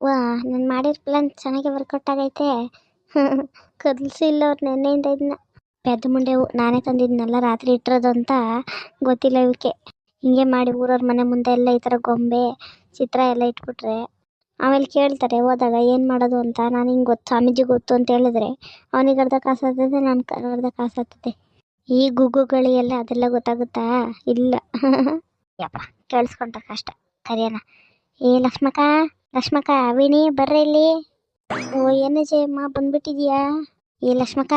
ವಾ, ನಾನು ಮಾಡಿರೋ ಪ್ಲಾನ್ ಚೆನ್ನಾಗೆ ವರ್ಕೌಟ್ ಆಗೈತೆ. ಕದಲ್ಸಿಲ್ಲ ಅವ್ರು ನೆನ್ನೆಯಿಂದ ಇದನ್ನ ಪೆದ್ದ ಮುಂಡೆವು ನಾನೇ ತಂದಿದ್ನಲ್ಲ ರಾತ್ರಿ ಇಟ್ಟಿರೋದು ಅಂತ ಗೊತ್ತಿಲ್ಲ ಇವಕ್ಕೆ ಹಿಂಗೆ ಮಾಡಿ ಊರವ್ರ ಮನೆ ಮುಂದೆ ಎಲ್ಲ ಈ ಥರ ಗೊಂಬೆ, ಚಿತ್ರ ಎಲ್ಲ ಇಟ್ಬಿಟ್ರೆ. ಆಮೇಲೆ ಕೇಳ್ತಾರೆ, ಹೋದಾಗ ಏನು ಮಾಡೋದು ಅಂತ. ನಾನು ಹಿಂಗೆ ಗೊತ್ತು, ಸ್ವಾಮೀಜಿ ಗೊತ್ತು ಅಂತ ಹೇಳಿದ್ರೆ ಅವನಿಗೆ ಅರ್ಧ ಕಾಸು ಆಗ್ತದೆ ನಾನು ಅರ್ಧ ಕಾಸು ಈ ಗುಗ್ಗುಗಳಿಗೆಲ್ಲ ಅದೆಲ್ಲ ಗೊತ್ತಾಗುತ್ತಾ? ಇಲ್ಲ. ಯಪ್ಪ ಕೇಳಿಸ್ಕೊಂಡ ಕಷ್ಟ. ಕರಿಯೋಣ ಏ ಲಕ್ಷ್ಮಕ್ಕ ಲಕ್ಷ್ಮಕ್ಕ, ವಿಣಿ, ಬರ್ರಿ ಇಲ್ಲಿ. ಓ, ಏನೇ ಜಯ ಅಮ್ಮ ಬಂದ್ಬಿಟ್ಟಿದ್ಯಾ? ಈ ಲಕ್ಷ್ಮಕ್ಕ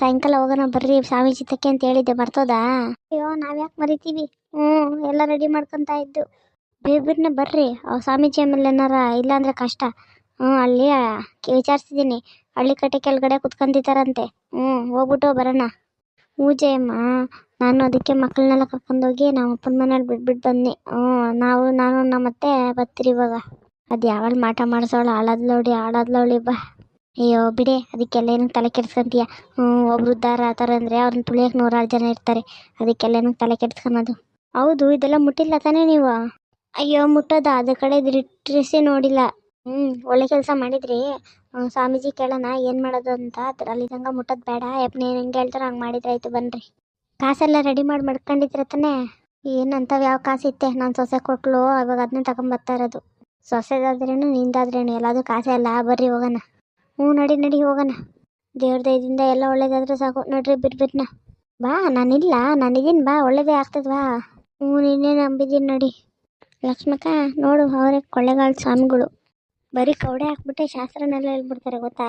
ಸಾಯಂಕಾಲ ಹೋಗೋಣ ಬರ್ರಿ ಸ್ವಾಮಿ ತಕ್ಕೆ ಅಂತ ಹೇಳಿದ್ದೆ ಬರ್ತೋದಾ ಅಯ್ಯೋ, ನಾವ್ಯಾಕೆ ಮರಿತೀವಿ? ಹ್ಞೂ ಎಲ್ಲ ರೆಡಿ ಮಾಡ್ಕೊಂತ ಇದ್ದು. ಬೇಬಿರ್ನ ಬರ್ರಿ ಅವ್ ಸ್ವಾಮೀಜಿ ಆಮೇಲೆ ಏನಾರ ಇಲ್ಲಾಂದ್ರೆ ಕಷ್ಟ. ಹ್ಞೂ ಅಲ್ಲಿ ವಿಚಾರಿಸಿದ್ದೀನಿ. ಹಳ್ಳಿ ಕಟ್ಟೆ ಕೆಳಗಡೆ ಕುತ್ಕೊಂಡಿದ್ದಾರಂತೆ. ಹ್ಞೂ ಹೋಗ್ಬಿಟ್ಟು ಬರೋಣ. ಹ್ಞೂ ಜಯಮ್ಮ, ನಾನು ಅದಕ್ಕೆ ಮಕ್ಕಳನ್ನೆಲ್ಲ ಕರ್ಕೊಂಡೋಗಿ ನಮ್ಮ ಅಪ್ಪನ ಮನೇಲಿ ಬಿಟ್ಬಿಟ್ಟು ಬನ್ನಿ ಹ್ಞೂ ನಾವು, ನಾನು ನಮ್ಮ ಮತ್ತೆ ಬರ್ತೀರಿ ಇವಾಗ. ಅದು ಯಾವಳು ಮಾಟ ಮಾಡಿಸೋಳು ಹಾಳಾದ್ಲೋಡಿ ಹಾಳಾದ್ಲೋಳಿ ಬಾ ಅಯ್ಯೋ, ಬಿಡಿ ಅದಕ್ಕೆಲ್ಲ ಏನಕ್ಕೆ ತಲೆ ಕೆಡ್ಸ್ಕೊಂತೀಯ? ಒಬ್ರು ಉದ್ದಾರ ಆ ಥರ ಅಂದರೆ ಅವ್ರನ್ನ ತುಳಿಯೋಕೆ ನೂರಾರು ಜನ ಇರ್ತಾರೆ. ಅದಕ್ಕೆಲ್ಲ ತಲೆ ಕೆಡ್ಸ್ಕೊಳೋದು ಹೌದು, ಇದೆಲ್ಲ ಮುಟ್ಟಿಲ್ಲ ತಾನೇ ನೀವು? ಅಯ್ಯೋ, ಮುಟ್ಟೋದ? ಅದ ಕಡೆ ದಿಟ್ಟಿಸಿ ನೋಡಿಲ್ಲ. ಹ್ಞೂ, ಒಳ್ಳೆ ಕೆಲಸ ಮಾಡಿದ್ರಿ. ಸ್ವಾಮೀಜಿ ಕೇಳೋಣ, ಏನು ಮಾಡೋದು ಅಂತ. ಅಲ್ಲಿ ತನಕ ಮುಟ್ಟೋದು ಬೇಡ. ಯಪ್ಪ ನೀನು ಹೆಂಗೆ ಹೇಳ್ತಾರೋ ಹಂಗೆ ಮಾಡಿದ್ರಾಯ್ತು ಬನ್ರಿ. ಕಾಸೆಲ್ಲ ರೆಡಿ ಮಾಡಿ ಮಡ್ಕೊಂಡಿದ್ರೆ ತಾನೇ? ಏನಂತವು, ಯಾವ ಇತ್ತೆ? ನಾನು ಸೊಸೆ ಕೊಟ್ಲು ಇವಾಗ ಅದನ್ನ ತಗೊಂಬರ್ತಾ ಇರೋದು. ಸೊಸೆದಾದ್ರೇನು ನಿಂದಾದ್ರೇನು ಎಲ್ಲದು ಕಾಸೆ ಅಲ್ಲ ಬರ್ರಿ, ಹೋಗೋಣ. ಹ್ಞೂ, ನಡಿ ನಡಿ, ಹೋಗೋಣ. ದೇವ್ರ ದಯದಿಂದ ಎಲ್ಲ ಒಳ್ಳೇದಾದ್ರೆ ಸಾಕು. ನಡ್ರಿ ಬಿಟ್ಬಿಟ್ನ ಬಾ, ನಾನಿಲ್ಲ. ನಾನಿದ್ದೀನಿ, ಬಾ, ಒಳ್ಳೇದೇ ಆಗ್ತದೆ, ಬಾ. ಹ್ಞೂ ನಿನ್ನೆ ನಂಬಿದ್ದೀನಿ, ನೋಡಿ. ಲಕ್ಷ್ಮಕ್ಕ, ನೋಡು, ಅವರೇ ಕೊಳ್ಳೆಗಾಲ ಸ್ವಾಮಿಗಳು. ಬರೀ ಕೌಡೆ ಹಾಕ್ಬಿಟ್ಟೆ ಶಾಸ್ತ್ರನೆಲ್ಲ ಹೇಳ್ಬಿಡ್ತಾರೆ, ಗೊತ್ತಾ?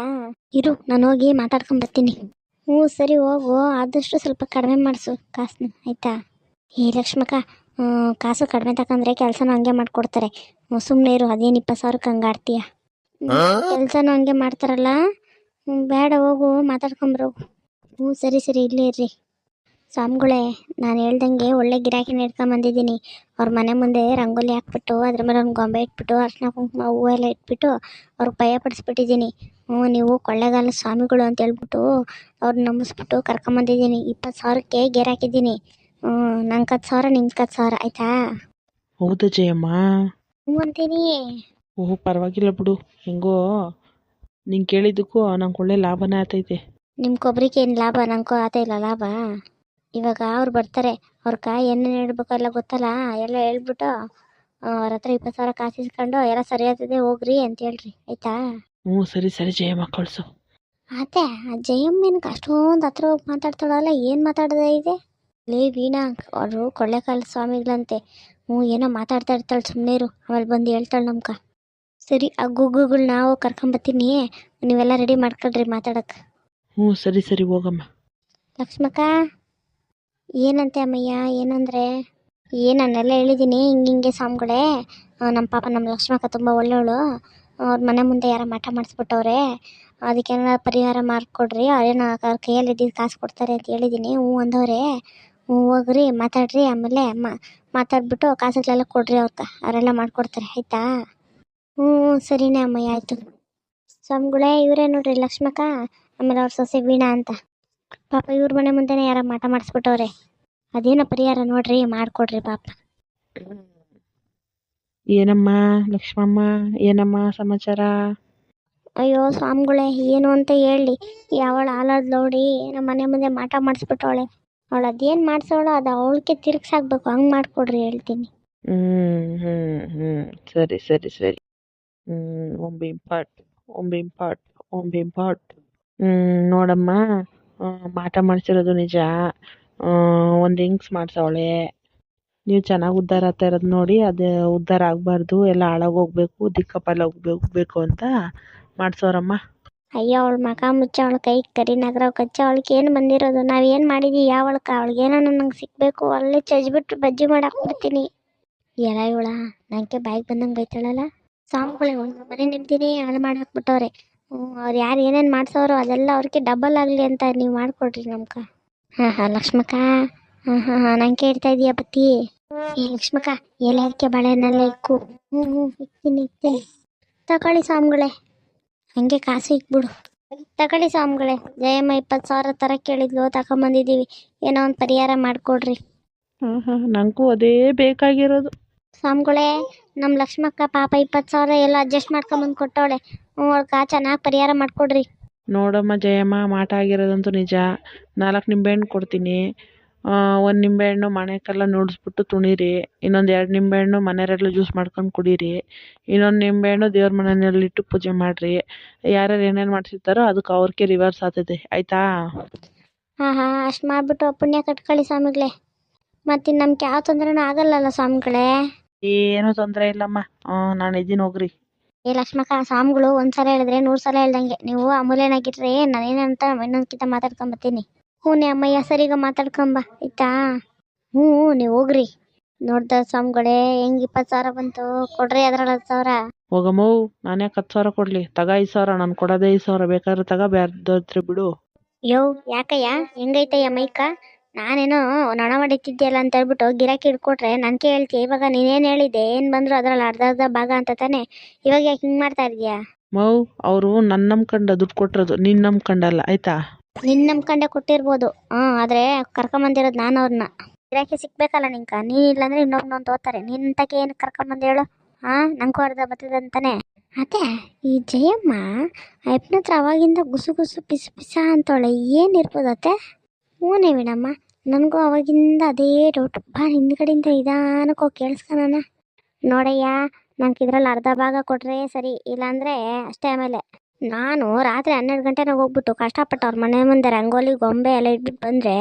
ಇರು, ನಾನು ಹೋಗಿ ಮಾತಾಡ್ಕೊಂಬರ್ತೀನಿ ಹ್ಞೂ, ಸರಿ, ಹೋಗು. ಆದಷ್ಟು ಸ್ವಲ್ಪ ಕಡಿಮೆ ಮಾಡಿಸು ಕಾಸನ್ನ ಆಯಿತಾ? ಏ, ಲಕ್ಷ್ಮಕ್ಕ ಕಾಸು ಕಡಿಮೆ ತಕಂದ್ರೆ ಕೆಲಸನೂ ಹಂಗೆ ಮಾಡ್ಕೊಡ್ತಾರೆ. ಸುಮ್ಮನೆ ಇರು ಅದೇನು ಇಪ್ಪತ್ತು ಸಾವಿರಕ್ಕೆ ಹಂಗೆ ಆಡ್ತೀಯ ಕೆಲಸನೂ ಹಂಗೆ ಮಾಡ್ತಾರಲ್ಲ? ಬೇಡ ಹೋಗು ಮಾತಾಡ್ಕೊಂಬರು ಹ್ಞೂ ಸರಿ ಸರಿ ಇಲ್ಲೇ ಇರ್ರಿ. ಸ್ವಾಮಿಗಳೇ ನಾನು ಹೇಳ್ದಂಗೆ ಒಳ್ಳೆ ಗಿರಾಕಿನ ಇಟ್ಕೊಂಬಂದಿದ್ದೀನಿ ಅವ್ರ ಮನೆ ಮುಂದೆ ರಂಗೋಲಿ ಹಾಕ್ಬಿಟ್ಟು ಅದ್ರ ಮೇಲೆ ಒಂದು ಗೊಂಬೆ ಇಟ್ಬಿಟ್ಟು ಅರ್ಶಿನ ಕುಂಕುಮ ಹೂವು ಎಲ್ಲ ಇಟ್ಬಿಟ್ಟು ಅವ್ರಿಗೆ ಭಯ ಪಡಿಸ್ಬಿಟ್ಟಿದ್ದೀನಿ. ಹ್ಞೂ ನೀವು ಕೊಳ್ಳೆಗಾಲ ಸ್ವಾಮಿಗಳು ಅಂತ ಹೇಳ್ಬಿಟ್ಟು ಅವ್ರನ್ನ ನಂಬಿಸ್ಬಿಟ್ಟು ಕರ್ಕೊಂಬಂದಿದ್ದೀನಿ ಇಪ್ಪತ್ತು ಸಾವಿರಕ್ಕೆ ಗೇರ್ ಹಾಕಿದ್ದೀನಿ ಹ್ಞೂ ನಂಗೆ ಹತ್ತು ಸಾವಿರ ನಿಮ್ಗೆ ಹತ್ತು ಸಾವಿರ ಆಯ್ತಾ? ಹೌದಾ ಜಯಮ್ಮ. ಹ್ಞೂ ಅಂತೀನಿ. ಓಹ್ ಪರವಾಗಿಲ್ಲ ಬಿಡು. ಹೆಂಗೋ ನಿಂಗೆ ಕೇಳಿದ್ದಕ್ಕೂ ನಂಗೆ ಒಳ್ಳೆ ಲಾಭನೇ ಆತೈತೆ. ನಿಮ್ಮ ಕೊಬ್ಬರಿಗೆ ಏನು ಲಾಭ? ನಂಗೆ ಆತ ಇಲ್ಲ ಲಾಭ. ಇವಾಗ ಅವ್ರು ಬರ್ತಾರೆ. ಅವ್ರ ಕಾಯಿ ಏನೇನು ಹೇಳ್ಬೇಕಲ್ಲ ಗೊತ್ತಲ್ಲ? ಎಲ್ಲ ಹೇಳ್ಬಿಟ್ಟು ಅವ್ರ ಹತ್ರ ಇಪ್ಪತ್ತು ಸಾವಿರ ಕಾಸು ಇಸ್ಕೊಂಡು ಎಲ್ಲ ಸರಿ ಆಗ್ತದೆ ಹೋಗ್ರಿ ಅಂತ ಹೇಳ್ರಿ. ಆಯ್ತಾ? ಹ್ಞೂ ಸರಿ ಸರಿ ಜಯಮ್ಮ ಕಳಿಸು. ಅತ್ತೆ ಆ ಜಯಮ್ಮನಿಗೆ ಅಷ್ಟೊಂದು ಹತ್ರ ಹೋಗಿ ಮಾತಾಡ್ತಾಳಲ್ಲ ಏನು ಮಾತಾಡೋದೇ ಇದೆ? ಲೇ ವೀಣಾ ಅವರು ಕೊಳ್ಳೇಕಾಲ ಸ್ವಾಮಿಗಳಂತೆ. ಹ್ಞೂ ಏನೋ ಮಾತಾಡ್ತಾ ಇರ್ತಾಳೆ ಸುಮ್ಮನೆ ಇರು. ಆಮೇಲೆ ಬಂದು ಹೇಳ್ತಾಳೆ ನಮ್ಕ ಸರಿ ಆ ಗುಗ್ಗುಗಳು ನಾವು ಕರ್ಕೊಂಬತ್ತೀನಿ ನೀವೆಲ್ಲ ರೆಡಿ ಮಾಡ್ಕೊಳ್ರಿ ಮಾತಾಡಕ್ಕೆ ಹ್ಞೂ ಸರಿ ಸರಿ ಹೋಗಮ್ಮ. ಲಕ್ಷ್ಮಕ್ಕ ಏನಂತೆ ಅಮ್ಮಯ್ಯ ಏನಂದ್ರೆ? ಏನನ್ನೆಲ್ಲ ಹೇಳಿದ್ದೀನಿ ಹಿಂಗೆ ಹಿಂಗೆ ಸ್ವಾಮಿಗಳೇ. ನಮ್ಮ ಪಾಪ ನಮ್ಮ ಲಕ್ಷ್ಮಕ್ಕ ತುಂಬ ಒಳ್ಳೆಯವಳು ಅವ್ರ ಮನೆ ಮುಂದೆ ಯಾರೋ ಮಠ ಮಾಡಿಸ್ಬಿಟ್ಟವ್ರೆ. ಅದಕ್ಕೇನಾರ ಪರಿಹಾರ ಮಾಡಿಕೊಡ್ರಿ. ಅವ್ರೇನೋ ಅವ್ರ ಕೈಯಲ್ಲಿ ಇದ್ದಿದ್ದು ಕಾಸು ಕೊಡ್ತಾರೆ ಅಂತ ಹೇಳಿದ್ದೀನಿ ಹ್ಞೂ ಅಂದವ್ರೆ. ಹೋಗ್ರಿ ಮಾತಾಡ್ರಿ ಆಮೇಲೆ ಮಾತಾಡ್ಬಿಟ್ಟು ಕಾಸುಗಳೆಲ್ಲ ಕೊಡ್ರಿ ಅವ್ರಿಗೆ ಅವರೆಲ್ಲ ಮಾಡ್ಕೊಡ್ತಾರೆ ಆಯಿತಾ? ಹ್ಞೂ ಹ್ಞೂ, ಸರಿನೇ ಅಮ್ಮಯ್ಯ ಆಯಿತು. ಸ್ವಾಮಿಗಳೇ ಇವರೇ ನೋಡ್ರಿ ಲಕ್ಷ್ಮಕ್ಕ ಆಮೇಲೆ ಅವ್ರ ಸೊಸೆ ವೀಣಾ ಅಂತ. ಪಾಪ ಇವ್ರ ಮನೆ ಮುಂದೆನೇ ಯಾರ ಮಾಟ ಮಾಡಿಸ್ಬಿಟ್ಟವ್ರೆ. ಅದೇನೋ ಪರಿಹಾರ ನೋಡ್ರಿ ಮಾಡ್ಕೊಡ್ರಿ ಪಾಪ. ಏನಮ್ಮ ಲಕ್ಷ್ಮಮ್ಮ ಏನಮ್ಮ ಸಮಾಚಾರ? ಅಯ್ಯೋ ಸ್ವಾಮಿಗಳೇ ಏನು ಅಂತ ಹೇಳಿ ಯಾವಳು ಹಾಲಾದ್ ನೋಡಿ ನಮ್ಮ ಮನೆ ಮುಂದೆ ಮಾಟ ಮಾಡಿಸ್ಬಿಟ್ಟವಳೆ. ಅವಳು ಅದೇನು ಮಾಡಿಸೋಳು ಅದು ಅವಳಿಗೆ ತಿರುಗ್ಸಾಕ್ಬೇಕು. ಹಂಗೆ ಮಾಡಿಕೊಡ್ರಿ ಹೇಳ್ತೀನಿ. ಹ್ಞೂ ಹ್ಞೂ ಹ್ಞೂ ಸರಿ ಸರಿ ಸರಿ. ಒಂಬಿ ಪಾಟ್ ಒಂಬಿ ಪಾಟ್ ಹ್ಞೂ ನೋಡಮ್ಮ ಆ, ಮಾಟ ಮಾಡಿಸಿರೋದು ನಿಜ. ಒಂದು ಹಿಂಗ್ಸ್ ಮಾಡ್ಸವಳೆ. ನೀವು ಚೆನ್ನಾಗಿ ಉದ್ಧಾರ ಆಗ್ತಾ ಇರೋದು ನೋಡಿ ಅದು ಉದ್ಧಾರ ಆಗಬಾರ್ದು. ಎಲ್ಲ ಹಾಳಾಗೋಗ್ಬೇಕು ದಿಕ್ಕಪಾಲ ಹೋಗ್ಬೇಕು ಅಂತ ಮಾಡ್ಸೋರಮ್ಮ. ಅಯ್ಯೋ, ಅವಳ ಮಕ ಮುಚ್ಚ, ಅವಳ ಕೈ ಕರಿ ನಗರ ಕಚ್ಚ, ಅವಳಿಗೆ ಏನು ಬಂದಿರೋದು? ನಾವು ಏನು ಮಾಡಿದ್ವಿ ಅವಳಿಗೆ ಏನೋ ನಂಗೆ ಸಿಗಬೇಕು ಅಲ್ಲೇ ಚಜ್ಬಿಟ್ಟು ಬಜ್ಜಿ ಮಾಡಾಕ್ಬಿಡ್ತೀನಿ. ಎಲ್ಲ ಇವಳ? ನನಗೆ ಬಾಯಿಗೆ ಬಂದಂಗೆ ಬೈತಾಳಲ್ಲ ಸಾಂಗ್ಗಳೇ ಒಂದು ಮನೆ ನಿಮ್ತೀನಿ ಹಾಳು ಮಾಡಾಕ್ಬಿಟ್ಟವ್ರೆ. ಅವ್ರು ಯಾರು ಏನೇನು ಮಾಡ್ಸೋರು ಅದೆಲ್ಲ ಅವ್ರಿಗೆ ಡಬಲ್ ಆಗಲಿ ಅಂತ ನೀವು ಮಾಡಿಕೊಡ್ರಿ ನಮ್ಕ ಹಾಂ ಹಾಂ, ಲಕ್ಷ್ಮಕ್ಕ. ಹಾಂ ಹಾಂ ಹಾಂ, ನಂಗೆ ಕೇಳ್ತಾ ಇದೀಯ ಬತ್ತಿ ಏ, ಲಕ್ಷ್ಮಕ್ಕ ಎಲೆ ಬಾಳೆಹಣ್ಣೆಲ್ಲ ಇಕ್ಕು. ಹ್ಞೂ ಹ್ಞೂ ಇಕ್ತೀನಿ ಇಕ್ತೀನಿ. ತಗೊಳ್ಳಿ ಸ್ವಾಮಿಗಳೇ ಹಂಗೆ ಕಾಸು ಇಕ್ಬಿಡು. ತಗೊಳ್ಳಿ ಸ್ವಾಮಿಗಳೇ ಜಯಮ್ಮ ಇಪ್ಪತ್ತು ಸಾವಿರ ತರ ಕೇಳಿದ್ಲು ತಗೊಂಬಂದಿದ್ದೀವಿ. ಏನೋ ಒಂದು ಪರಿಹಾರ ಮಾಡಿಕೊಡ್ರಿ. ಹಾಂ ಹಾಂ ನನಗೂ ಅದೇ ಬೇಕಾಗಿರೋದು. ಸ್ವಾಮಿಗಳೇ ನಮ್ಮ ಲಕ್ಷ್ಮಕ್ಕ ಪಾಪ ಇಪ್ಪತ್ತು ಸಾವಿರ ಎಲ್ಲ ಅಡ್ಜಸ್ಟ್ ಮಾಡ್ಕೊಂಬಂದು ಕೊಟ್ಟವಳೆ. ಅವಳ್ಗೆ ಚೆನ್ನಾಗಿ ಪರಿಹಾರ ಮಾಡಿಕೊಡ್ರಿ. ನೋಡಮ್ಮ ಜಯಮ್ಮ ಮಾಟ ಆಗಿರೋದಂತೂ ನಿಜ. ನಾಲ್ಕು ನಿಂಬೆಹಣ್ಣು ಕೊಡ್ತೀನಿ. ಒಂದು ನಿಂಬೆಹಣ್ಣು ಮನೆಗೆಲ್ಲ ನುಡಿಸ್ಬಿಟ್ಟು ತುಣಿರಿ ಇನ್ನೊಂದು ಎರಡು ನಿಂಬೆಹಣ್ಣು ಮನೆಯವ್ರೆಲ್ಲ ಜ್ಯೂಸ್ ಮಾಡ್ಕೊಂಡು ಕುಡೀರಿ ಇನ್ನೊಂದು ನಿಂಬೆಹಣ್ಣು ದೇವ್ರ ಮನೆಯಲ್ಲಿಟ್ಟು ಪೂಜೆ ಮಾಡಿರಿ ಯಾರ್ಯಾರು ಏನೇನು ಮಾಡ್ಸಿರ್ತಾರೋ ಅದಕ್ಕೆ ಅವ್ರಿಗೆ ರಿವರ್ಸ್ ಆಗ್ತದೆ ಆಯಿತಾ? ಹಾಂ ಹಾಂ ಅಷ್ಟು ಮಾಡಿಬಿಟ್ಟು ಪುಣ್ಯ ಕಟ್ಕೊಳ್ಳಿ ಸ್ವಾಮಿಗಳೇ. ಮತ್ತು ನಮ್ಗೆ ಯಾವ ತೊಂದರೆನೂ ಆಗಲ್ಲಲ್ಲ ಸ್ವಾಮಿಗಳೇ. ಏನೂ ತೊಂದರೆ ಇಲ್ಲಮ್ಮ. ನಾನು ಇದ್ದೀನಿ ಹೋಗ್ರಿ. ಏ ಲಕ್ಷ್ಮಕ್ಕ ಸ್ವಾಮಿಗಳು ಒಂದ್ಸಲ ಹೇಳಿದ್ರೆ ನೂರು ಸಲ ಹೇಳ್ದಂಗೆ ನೀವು ಅಮೂಲ್ಯನಾಗಿಟ್ರೆ ನಾನೇನಂತ ಇನ್ನೊಂದ್ಕಿಂತ ಮಾತಾಡ್ಕೊಂಬತ್ತೀನಿ ಹ್ಞೂ ಅಮ್ಮಯ್ಯ ಸರಿಗ ಮಾತಾಡ್ಕೊಂಬ ಆಯ್ತಾ? ಹ್ಞೂ ನೀವು ಹೋಗ್ರಿ. ನೋಡ್ದ ಸ್ವಾಮಿಗಳೇ ಹೆಂಗ್ ಇಪ್ಪತ್ತು ಸಾವಿರ ಬಂತು? ಕೊಡ್ರಿ ಅದ್ರಲ್ಲಿ ಹತ್ತು ಸಾವಿರ. ಹೋಗಮ್ಮ ನಾನು ಯಾಕೆ ಹತ್ತು ಸಾವಿರ ಕೊಡ್ಲಿ? ತಗ ಐದು ಸಾವಿರ ನಾನು ಕೊಡೋದೇ ಐದು ಸಾವಿರ. ಬೇಕಾದ್ರೆ ತಗ ಬ್ಯಾರ್ದೋದ್ರೆ ಬಿಡು. ಯೋ ಯಾಕಯ್ಯ? ಹೆಂಗೈತಯ್ಯ ಮೈಕ? ನಾನೇನೋ ನೊಣ ಹೊಡಿತಿದ್ಯಲ್ಲ ಅಂತ ಹೇಳ್ಬಿಟ್ಟು ಗಿರಾಕಿ ಹಿಡ್ಕೊಟ್ರೆ ನನ್ ಹೇಳ್ತೀಯ ಇವಾಗ ನೀನೇನು ಹೇಳಿದೆ ಏನ್ ಬಂದ್ರು ಅದ್ರಲ್ಲಿ ಅರ್ಧ ಅರ್ಧ ಭಾಗ ಅಂತ ತಾನೆ? ಇವಾಗ ಯಾಕೆ ಹಿಂಗ್ ಮಾಡ್ತಾ ಇದೀಯಾ? ಮೌ ಅವರು ನನ್ನ ನಂಬ್ಕಂಡ ದುಡ್ಡು ಕೊಟ್ಟಿರೋದು ನೀನು ನಂಬ್ಕೊಂಡಲ್ಲ ಆಯ್ತಾ? ನಿನ್ನ ನಂಬ್ಕೊಂಡೆ ಕೊಟ್ಟಿರ್ಬೋದು. ಹ್ಞೂ ಆದರೆ ಕರ್ಕೊಂಬಂದಿರೋದು ನಾನು ಅವ್ರನ್ನ ಗಿರಾಕಿ ಸಿಕ್ಬೇಕಲ್ಲ ನಿಂಕ. ನೀ ಇಲ್ಲಾಂದ್ರೆ ಇನ್ನೊಬ್ನೊಂದು ತೋತಾರೆ ನಿನ್ನಂತಕ್ಕೆ ಏನು ಕರ್ಕೊಂಬಂದೇಳು ಹೇಳು. ಹಾಂ, ನಂಗೂ ಅರ್ಧ ಬರ್ತದಂತಾನೆ. ಅದೇ ಈ ಜಯಮ್ಮ ಅಪ್ಪನ ಹತ್ರ ಅವಾಗಿಂದ ಗುಸು ಗುಸು ಪಿಸು ಪಿಸ ಅಂತವಳೆ ಏನಿರ್ಬೋದತ್ತೆ ಹ್ಞೂ ವಿಣಮ್ಮ ನನಗೂ ಅವಾಗಿಂದ ಅದೇ ಡೌಟ್ ಬಾ, ಹಿಂದ್ಗಡೆಯಿಂದ ನಿಧಾನಕ್ಕೆ ಕೇಳಿಸ್ಕೊಳಣ ನೋಡಯ್ಯ, ನಂಗೆ ಇದ್ರಲ್ಲಿ ಅರ್ಧ ಭಾಗ ಕೊಟ್ರೆ ಸರಿ. ಇಲ್ಲಾಂದರೆ ಅಷ್ಟೇ ಆಮೇಲೆ. ನಾನು ರಾತ್ರಿ ಹನ್ನೆರಡು ಗಂಟೆನಾಗ ಹೋಗ್ಬಿಟ್ಟು ಕಷ್ಟಪಟ್ಟು ಅವ್ರ ಮನೆ ಮುಂದೆ ರಂಗೋಲಿ ಗೊಂಬೆ ಎಲ್ಲ ಇಟ್ಬಿಟ್ಟು ಬಂದರೆ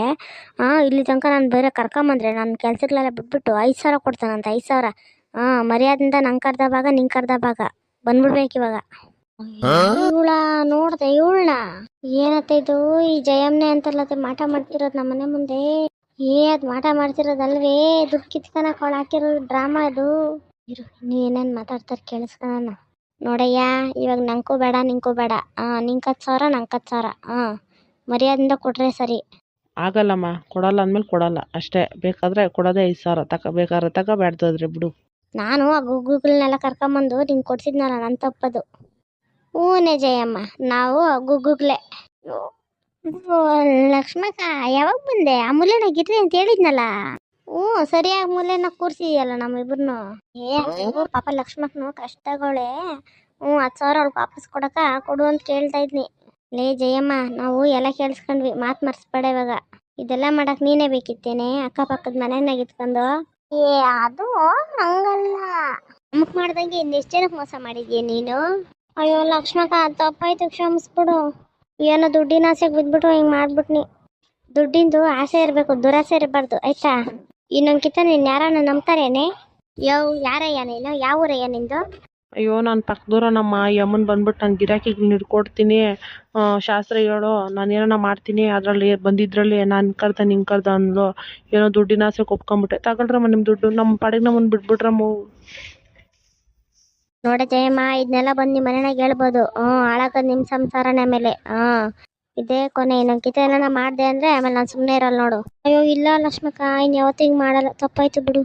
ಹಾಂ ಇಲ್ಲಿ ತನಕ ನಾನು ಬೇರೆ ಕರ್ಕೊಂಬಂದ್ರೆ ನನ್ನ ಕೆಲಸಗಳೆಲ್ಲ ಬಿಟ್ಬಿಟ್ಟು ಐದು ಸಾವಿರ ಕೊಡ್ತಾನಂತ ಐದು ಸಾವಿರ. ಹಾಂ ಮರ್ಯಾದಿಂದ ನಂಗೆ ಕರ್ದ ಭಾಗ ನಿಂಗೆ ಕರ್ದ ಭಾಗ. ಬಂದ್ಬಿಡ್ಬೇಕು ಇವಾಗ. ಇವಳ ನೋಡ್ದೆ ಇವಳನ್ನ ಏನತ್ತ ಇದು? ಈ ಜಯಮ್ನೆ ಅಂತಲ್ಲತ್ತೆ ಮಾಟ ಮಾಡ್ತಿರೋದು ನಮ್ಮ ಮನೆ ಮುಂದೆ. ಏ ಅದು ಮಾಟ ಮಾಡ್ತಿರೋದಲ್ವೇ? ದುಡ್ಡು ಕಿತ್ಕೊಳಕ್ ಅವಳು ಹಾಕಿರೋ ಡ್ರಾಮಾ ಅದು. ಇರು ನೀ ಏನೇನು ಮಾತಾಡ್ತಾರೆ ಕೇಳಿಸ್ಕೊಳಣ ನೋಡಯ್ಯ ಇವಾಗ ನಂಗೂ ಬೇಡ ನಿಂಗೂ ಬೇಡ. ಹಾಂ ನಿಂಗೆ ಹತ್ತು ಸಾವಿರ ನಂಗೆ ಹತ್ತು ಸಾವಿರ ಹಾಂ ಮರ್ಯಾದಿಂದ ಕೊಟ್ರೆ ಸರಿ. ಆಗಲ್ಲಮ್ಮ ಕೊಡಲ್ಲ ಅಂದಮೇಲೆ ಕೊಡಲ್ಲ. ಅಷ್ಟೇ ಬೇಕಾದರೆ ಕೊಡೋದೇ ಐದು ಸಾವಿರ ತಕ ಬೇಕಾದ್ರೆ ತಕ ಬ್ಯಾಡ್ದೋದ್ರೆ ಬಿಡು. ನಾನು ಆ ಗುಗ್ಗುಗಳನ್ನೆಲ್ಲ ಕರ್ಕೊಂಬಂದು ನಿಂಗೆ ಕೊಡ್ಸಿದ್ನಲ್ಲ ನನ್ನ ತಪ್ಪದು. ಹ್ಞೂನೇ ಜಯಮ್ಮ ನಾವು ಆ ಗುಗ್ಗುಗ್ಲೆ ಓ, ಲಕ್ಷ್ಮಕ್ಕ ಯಾವಾಗ ಬಂದೆ? ಆ ಅಂತ ಹೇಳಿದ್ನಲ್ಲ. ಹ್ಞೂ ಸರಿಯಾಗಿ ಮೂಲೆನ ಕೂರ್ಸಿದ್ಯಲ್ಲ ನಮ್ಮಿಬ್ರು ಏ ಪಾಪ ಲಕ್ಷ್ಮಕ್ಕನು ಕಷ್ಟಗಳೇ. ಹ್ಞೂ, ಹತ್ತು ಸಾವಿರ ಅವ್ಳಿಗೆ ವಾಪಸ್ ಕೊಡಕ ಕೊಡು ಅಂತ ಕೇಳ್ತಾ ಇದ್ನಿ. ಲೇ, ಜಯಮ್ಮ, ನಾವು ಎಲ್ಲ ಕೇಳಿಸ್ಕೊಂಡ್ವಿ, ಮಾತು ಮರ್ಸ್ಬೇಡ ಇವಾಗ. ಇದೆಲ್ಲ ಮಾಡಕ್ ನೀನೇ ಬೇಕಿತ್ತೇನೆ, ಅಕ್ಕಪಕ್ಕದ ಮನೆಯಾಗ ಇತ್ಕೊಂಡು ಏ, ಅದು ಹಂಗಲ್ಲ. ನಮಗ್ ಮಾಡ್ದಂಗೆ ಇನ್ನೆಷ್ಟು ಮೋಸ ಮಾಡಿದ್ಯಾ ನೀನು? ಅಯ್ಯೋ, ಲಕ್ಷ್ಮಕ್ಕ ತಪ್ಪಾಯ್ತು, ಕ್ಷಮಿಸ್ಬಿಡು. ಏನೋ ದುಡ್ಡಿನ ಆಸೆಗೆ ಬಿದ್ಬಿಟ್ಟು ಹಿಂಗೆ ಮಾಡ್ಬಿಟ್ನಿ. ದುಡ್ಡಿಂದು ಆಸೆ ಇರಬೇಕು, ದುರಾಸೆ ಇರಬಾರ್ದು, ಆಯ್ತಾ? ಇನ್ನೊಂದ್ಕಿತ ನೀನ್ ಯಾರನ್ನ ನಂಬ್ತಾರೇನೆ? ಯೋ ಯಾರಯ್ಯ ನೀನು ಯಾವ ಊರಯ್ಯ ನಿಂದು? ಅಯ್ಯೋ ನಾನು ಪಕ್ಕದೂರ ನಮ್ಮ ಯಮ್ಮನ್ ಬಂದ್ಬಿಟ್ಟು ನಾನು ಗಿರಾಕಿಗಳನ್ನ ಹಿಡ್ಕೊಡ್ತೀನಿ. ಆ, ಶಾಸ್ತ್ರ ಹೇಳೋ ನಾನು ಏನಾನ ಮಾಡ್ತೀನಿ ಅದರಲ್ಲಿ ಬಂದಿದ್ರಲ್ಲಿ ನಾನು ಕರ್ದ ನಿಂಗೆ ಕರ್ದ ಅಂದ್ಲು. ಏನೋ ದುಡ್ಡಿನ ಆಸೆ ಒಪ್ಕೊಂಬಿಟ್ಟೆ. ತಗೊಳ್ರಮ್ಮ ನಿಮ್ಮ ದುಡ್ಡು ನಮ್ಮ ಪಾಡಿಗೆ ನಮ್ಮನ್ನು ಬಿಟ್ಬಿಟ್ರಮ್ಮ. ನೋಡ ಜಯಮ್ಮ ಇದನ್ನೆಲ್ಲ ಬಂದು ನಿಮ್ಮ ಮನೆಯಾಗ ಹೇಳ್ಬೋದು. ಹ್ಞೂ ಹಾಳಾಗೋದು ನಿಮ್ಮ ಸಂಸಾರನೇ ಮೇಲೆ. ಹಾಂ ಇದೇ ಕೊನೆ ಕಿತ ಏನಾನ ಮಾಡಿದೆ ಅಂದರೆ ಆಮೇಲೆ ನಾನು ಸುಮ್ಮನೆ ಇರಲ್ಲ ನೋಡು. ಅಯ್ಯೋ ಇಲ್ಲ ಲಕ್ಷ್ಮಕ್ಕ ಇನ್ನು ಯಾವತ್ತೂ ಮಾಡಲ್ಲ, ತಪ್ಪಾಯ್ತು ಬಿಡು.